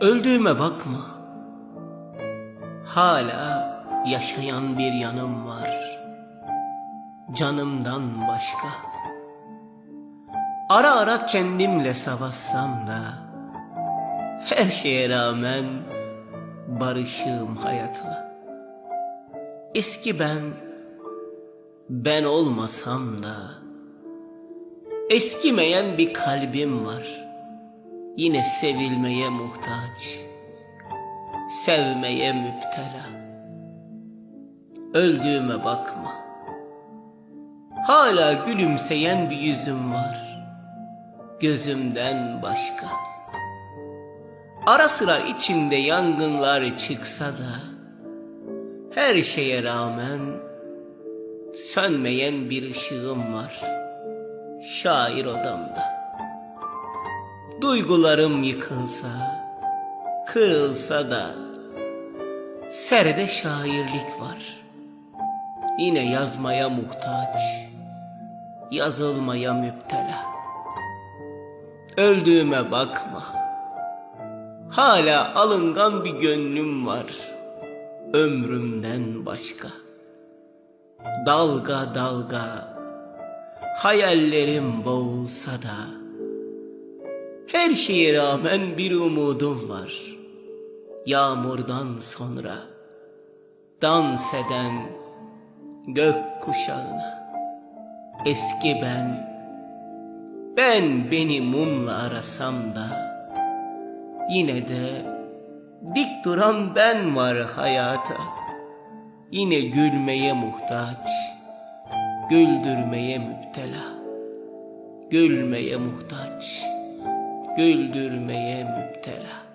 Öldüğüme bakma. Hala yaşayan bir yanım var. Canımdan başka. Ara ara kendimle savaşsam da her şeye rağmen barışığım hayatla. Eski ben ben olmasam da eskimeyen bir kalbim var. Yine sevilmeye muhtaç. Sevmeye müptela. Öldüğüme bakma. Hala gülümseyen bir yüzüm var. Gözümden başka. Ara sıra içinde yangınlar çıksa da her şeye rağmen sönmeyen bir ışığım var. Şair odamda. Duygularım yıkılsa, kırılsa da serde şairlik var. Yine yazmaya muhtaç, yazılmaya müptela. Öldüğüme bakma. Hala alıngan bir gönlüm var. Ömrümden başka. Dalga dalga hayallerim boğulsa da her şeye rağmen bir umudum var. Yağmurdan sonra dans eden gök kuşağına. Eski ben, ben beni mumla arasam da yine de dik duran ben var hayata. Yine gülmeye muhtaç, güldürmeye müptela. Gülmeye muhtaç güldürmeye müptela.